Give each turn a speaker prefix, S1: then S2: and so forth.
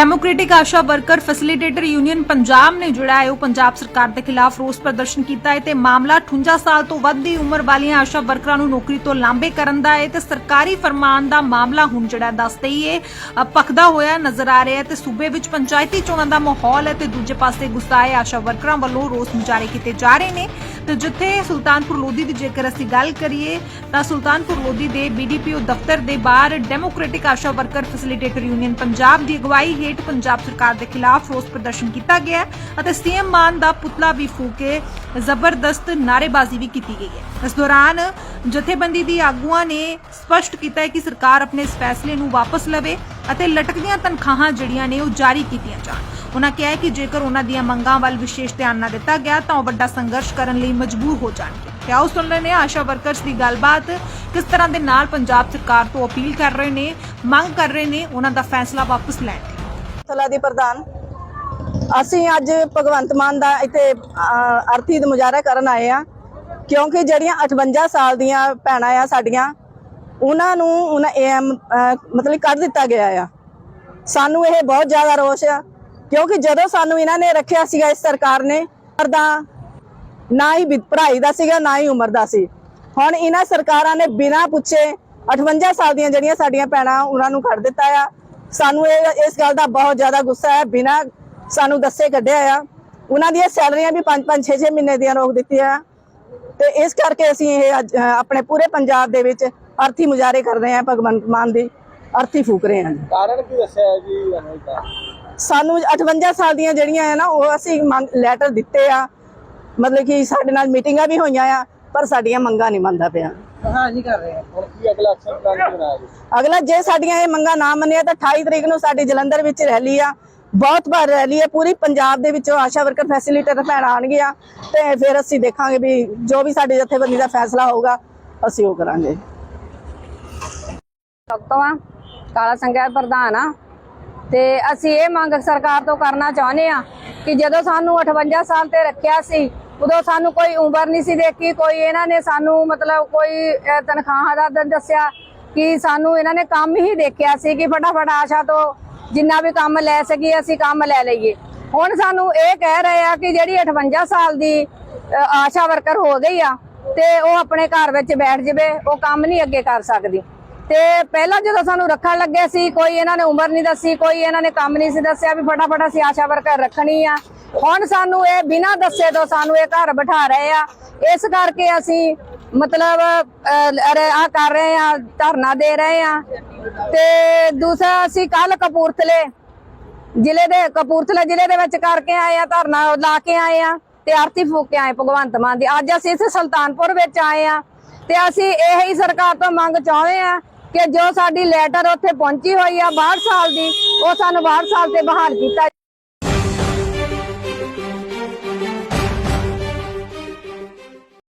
S1: Democratic Asha worker facilitator union Punjab ਨੇ ਜਿਹੜਾ ਹੈ ਉਹ ਪੰਜਾਬ ਸਰਕਾਰ ਦੇ ਖਿਲਾਫ ਰੋਸ ਪ੍ਰਦਰਸ਼ਨ ਕੀਤਾ ਹੈ ਤੇ ਮਾਮਲਾ 58 ਸਾਲ ਤੋਂ ਵੱਧ ਦੀ ਉਮਰ ਵਾਲੀਆਂ ਆਸ਼ਾ ਵਰਕਰਾਂ ਨੂੰ ਨੌਕਰੀ ਤੋਂ ਲਾਂਬੇ ਕਰਨ ਦਾ ਹੈ ਤੇ ਸਰਕਾਰੀ ਫਰਮਾਨ ਦਾ ਮਾਮਲਾ ਹੁਣ ਜਿਹੜਾ ਦੱਸਦੇ ਦਈਏ ਅ, ਭਖਦਾ ਹੋਇਆ ਨਜ਼ਰ ਆ ਰਿਹਾ ਹੈ ਤੇ ਸੂਬੇ ਵਿੱਚ ਪੰਚਾਇਤੀ ਚੋਣਾਂ ਦਾ ਮਾਹੌਲ ਹੈ ਤੇ ਦੂਜੇ ਪਾਸੇ ਗੁੱਸਾਏ ਆਸ਼ਾ ਵਰਕਰਾਂ ਵੱਲੋਂ ਰੋਸ ਮੁਜ਼ਾਹਰੇ ਕੀਤੇ ਜਾ ਰਹੇ ਨੇ। ਤੇ ਜਿੱਥੇ ਸੁਲਤਾਨਪੁਰ ਲੋਧੀ ਦੀ ਜੇਕਰ ਅਸੀਂ ਗੱਲ ਕਰੀਏ, ਤਾਂ ਸੁਲਤਾਨਪੁਰ ਲੋਧੀ ਦੇ ਬੀਡੀਪੀਓ ਦਫ਼ਤਰ ਦੇ ਬਾਹਰ democratic ASHA worker facilitator union Punjab ਦੀ ਅਗਵਾਈ ਹੇਠ ਪੰਜਾਬ ਸਰਕਾਰ ਦੇ ਖਿਲਾਫ ਰੋਸ ਪ੍ਰਦਰਸ਼ਨ ਕੀਤਾ ਗਿਆ ਹੈ ਅਤੇ ਸੀਐਮ ਮਾਨ ਦਾ ਪੁਤਲਾ ਵੀ ਫੂਕੇ ਜ਼ਬਰਦਸਤ ਨਾਅਰੇਬਾਜ਼ੀ ਵੀ ਕੀਤੀ ਗਈ ਹੈ। ਇਸ ਦੌਰਾਨ ਜਥੇਬੰਦੀ ਦੀ ਆਗੂਆਂ ਨੇ ਸਪਸ਼ਟ ਕੀਤਾ ਹੈ ਕਿ ਸਰਕਾਰ ਆਪਣੇ ਇਸ ਫੈਸਲੇ ਨੂੰ ਵਾਪਸ ਲਵੇ। ਅਤੇ ਲਟਕਦੀਆਂ ਤਨਖਾਹਾਂ ਜਿਹੜੀਆਂ ਨੇ ਉਹ ਜਾਰੀ ਕੀਤੀਆਂ ਜਾਣ। ਉਹਨਾਂ ਕਿਹਾ ਕਿ ਜੇਕਰ ਉਹਨਾਂ ਦੀਆਂ ਮੰਗਾਂ ਵੱਲ ਵਿਸ਼ੇਸ਼ ਧਿਆਨ ਨਾ ਦਿੱਤਾ ਗਿਆ, ਤਾਂ ਉਹ ਵੱਡਾ ਸੰਘਰਸ਼ ਕਰਨ ਲਈ ਮਜਬੂਰ ਹੋ ਜਾਣਗੇ। ਤੇ ਆਓ ਸੁਣ ਲੈਂਦੇ ਹਾਂ ਆਸ਼ਾ ਵਰਕਰਸ ਦੀ ਗੱਲਬਾਤ ਕਿਸ ਤਰ੍ਹਾਂ ਦੇ ਨਾਲ ਪੰਜਾਬ ਸਰਕਾਰ ਤੋਂ ਅਪੀਲ ਕਰ ਰਹੇ ਨੇ, ਮੰਗ ਕਰ ਰਹੇ ਨੇ ਉਹਨਾਂ ਦਾ ਫੈਸਲਾ ਵਾਪਸ ਲੈਣ ਦੀ।
S2: ਤਲਾ ਦੀ ਪ੍ਰਧਾਨ, ਅਸੀਂ ਅੱਜ ਭਗਵੰਤ ਮਾਨ ਦਾ ਇੱਥੇ ਅਰਥੀ ਦਾ ਮੁਜ਼ਾਹਰਾ ਕਰਨ ਆਏ ਆ ਕਿਉਂਕਿ ਜਿਹੜੀਆਂ 58 ਸਾਲ ਦੀਆਂ ਭੈਣਾਂ ਆ ਸਾਡੀਆਂ ਉਹਨਾਂ ਨੂੰ ਉਹਨਾਂ ਏਐਮ ਮਤਲਬ ਕੱਢ ਦਿੱਤਾ ਗਿਆ ਆ। ਸਾਨੂੰ ਇਹ ਬਹੁਤ ਜ਼ਿਆਦਾ ਰੋਸ਼ ਆ ਕਿਉਂਕਿ ਜਦੋਂ ਸਾਨੂੰ ਇਹਨਾਂ ਨੇ ਰੱਖਿਆ ਸੀਗਾ ਇਸ ਸਰਕਾਰ ਨੇ ਦਾ ਨਾ ਹੀ ਪੜ੍ਹਾਈ ਦਾ ਸੀਗਾ ਨਾ ਹੀ ਉਮਰ ਦਾ ਸੀ। ਹੁਣ ਇਹਨਾਂ ਸਰਕਾਰਾਂ ਨੇ ਬਿਨਾਂ ਪੁੱਛੇ 58 ਸਾਲ ਦੀਆਂ ਜਿਹੜੀਆਂ ਸਾਡੀਆਂ ਭੈਣਾਂ ਉਹਨਾਂ ਨੂੰ ਕੱਢ ਦਿੱਤਾ ਆ। ਸਾਨੂੰ ਇਹ ਇਸ ਗੱਲ ਦਾ ਬਹੁਤ ਜ਼ਿਆਦਾ ਗੁੱਸਾ ਹੈ ਬਿਨਾਂ ਸਾਨੂੰ ਦੱਸੇ ਕੱਢਿਆ ਆ। ਉਹਨਾਂ ਦੀਆਂ ਸੈਲਰੀਆਂ ਵੀ 5-5 6-6 ਮਹੀਨੇ ਦੀਆਂ ਰੋਕ ਦਿੱਤੀਆਂ। ਤੇ ਇਸ ਕਰਕੇ ਅਸੀਂ ਇਹ ਅੱਜ, ਆਪਣੇ ਪੂਰੇ ਪੰਜਾਬ ਦੇ ਵਿੱਚ ਅਰਥੀ ਮੁਜ਼ਾਹਰੇ ਕਰ ਰਹੇ ਹਾਂ ਭਗਵੰਤ ਮਾਨ ਦੀ ਅਰਥੀ ਫੂਕ ਰਹੇ ਜੀ।
S3: ਕਾਰਨ ਕੀ ਦੱਸਿਆ ਜੀ
S2: ਸਾਨੂੰ 58 ਸਾਲ ਦੀਆਂ ਜਿਹੜੀਆਂ ਆ ਨਾ ਉਹ ਅਸੀਂ ਲੈਟਰ ਦਿੱਤੇ ਆ। ਮਤਲਬ ਕਿ ਸਾਡੇ ਨਾਲ ਮੀਟਿੰਗਾਂ ਵੀ ਹੋਈਆਂ ਆ ਪਰ ਸਾਡੀਆਂ ਮੰਗਾਂ ਨਹੀਂ ਮੰਨਦਾ ਪਿਆ।
S3: ਹਾਂ ਜੀ ਕਰ ਰਹੇ ਹਾਂ। ਹੁਣ ਕੀ ਅਗਲਾ ਐਕਸ਼ਨ ਪਲਾਨ ਕੀ ਬਣਾਇਆ ਜੀ
S2: ਅਗਲਾ ਜੇ ਸਾਡੀਆਂ ਇਹ ਮੰਗਾਂ ਨਾ ਮੰਨਿਆ ਤਾਂ 28 ਤਰੀਕ ਨੂੰ ਸਾਡੀ ਜਲੰਧਰ ਵਿੱਚ ਰੈਲੀ ਆ। ਬਹੁਤ ਭਾਰ ਰੈਲੀ ਹੈ ਪੂਰੀ ਪੰਜਾਬ ਦੇ ਵਿੱਚੋਂ ਆਸ਼ਾ ਵਰਕਰ ਫੈਸਿਲਿਟੇਟਰ ਭੈਣ ਆਣਗੀਆਂ ਤੇ ਫਿਰ ਅਸੀਂ ਦੇਖਾਂਗੇ ਵੀ ਜੋ ਵੀ ਸਾਡੇ ਜਥੇਬੰਦੀ ਦਾ ਫੈਸਲਾ ਹੋਊਗਾ ਅਸੀਂ ਉਹ ਕਰਾਂਗੇ।
S4: ਤੋਂ ਆ, ਕਾਲਾ ਸੰਘਿਆ ਪ੍ਰਧਾਨ ਆ। ਤੇ ਅਸੀਂ ਇਹ ਮੰਗ ਸਰਕਾਰ ਤੋਂ ਕਰਨਾ ਚਾਹੁੰਦੇ ਆ ਕਿ ਜਦੋਂ ਸਾਨੂੰ 58 ਸਾਲ ਤੇ ਰੱਖਿਆ ਸੀ, ਉਦੋਂ ਸਾਨੂੰ ਕੋਈ ਉਮਰ ਨਹੀਂ ਸੀ ਦੇਖੀ, ਕੋਈ ਇਹਨਾਂ ਨੇ ਸਾਨੂੰ ਮਤਲਬ ਕੋਈ ਤਨਖਾਹ ਦਾ ਦ- ਦੱਸਿਆ ਕਿ ਸਾਨੂੰ ਇਹਨਾਂ ਨੇ ਕੰਮ ਹੀ ਦੇਖਿਆ ਸੀ ਕਿ ਫਟਾਫਟ ਆਸ਼ਾ ਤੋਂ ਜਿੰਨਾ ਵੀ ਕੰਮ ਲੈ ਸਕੀਏ, ਅਸੀਂ ਕੰਮ ਲੈ ਲਈਏ। ਹੁਣ ਸਾਨੂੰ ਇਹ ਕਹਿ ਰਹੇ ਆ ਕਿ ਜਿਹੜੀ 58 ਸਾਲ ਦੀ ਆਸ਼ਾ ਵਰਕਰ ਹੋ ਗਈ ਆ, ਤੇ ਉਹ ਆਪਣੇ ਘਰ ਵਿੱਚ ਬੈਠ ਜਵੇ, ਉਹ ਕੰਮ ਨਹੀਂ ਅੱਗੇ ਕਰ ਸਕਦੀ। ਤੇ ਪਹਿਲਾਂ ਜਦੋਂ ਸਾਨੂੰ ਰੱਖਣ ਲੱਗੇ ਸੀ, ਕੋਈ ਇਹਨਾਂ ਨੇ ਉਮਰ ਨਹੀਂ ਦੱਸੀ, ਕੋਈ ਇਹਨਾਂ ਨੇ ਕੰਮ ਨਹੀਂ ਸੀ ਦੱਸਿਆ ਵੀ ਫਟਾਫਟ ਅਸੀਂ ਆਸ਼ਾ ਵਰਕਰ ਰੱਖਣੀ ਆ। ਹੁਣ ਸਾਨੂੰ ਇਹ ਬਿਨਾਂ ਦੱਸੇ ਤੋਂ ਸਾਨੂੰ ਇਹ ਘਰ ਬਿਠਾ ਰਹੇ ਆ। ਇਸ ਕਰਕੇ ਅਸੀਂ ਮਤਲਬ ਆ ਕਰ ਰਹੇ ਆ, ਧਰਨਾ ਦੇ ਰਹੇ ਆ। ਤੇ ਦੂਸਰਾ ਅਸੀਂ ਕੱਲ ਕਪੂਰਥਲੇ ਜ਼ਿਲ੍ਹੇ ਦੇ, ਕਪੂਰਥਲਾ ਜ਼ਿਲ੍ਹੇ ਦੇ ਵਿੱਚ ਕਰਕੇ ਆਏ ਆ, ਧਰਨਾ ਲਾ ਕੇ ਆਏ ਆ ਤੇ ਆਰਤੀ ਫੂਕ ਕੇ ਆਏ ਭਗਵੰਤ ਮਾਨ ਦੀ। ਅੱਜ ਅਸੀਂ ਇਸ ਸੁਲਤਾਨਪੁਰ ਵਿੱਚ ਆਏ ਆ ਤੇ ਅਸੀਂ ਇਹ ਹੀ ਸਰਕਾਰ ਤੋਂ ਮੰਗ ਚਾਹੁੰਦੇ ਆ ਕਿ ਜੋ ਸਾਡੀ ਲੈਟਰ ਉੱਥੇ ਪਹੁੰਚੀ ਹੋਈ ਆ 62 ਸਾਲ ਦੀ, ਉਹ ਸਾਨੂੰ 62 ਸਾਲ ਤੇ ਬਹਾਲ ਕੀਤਾ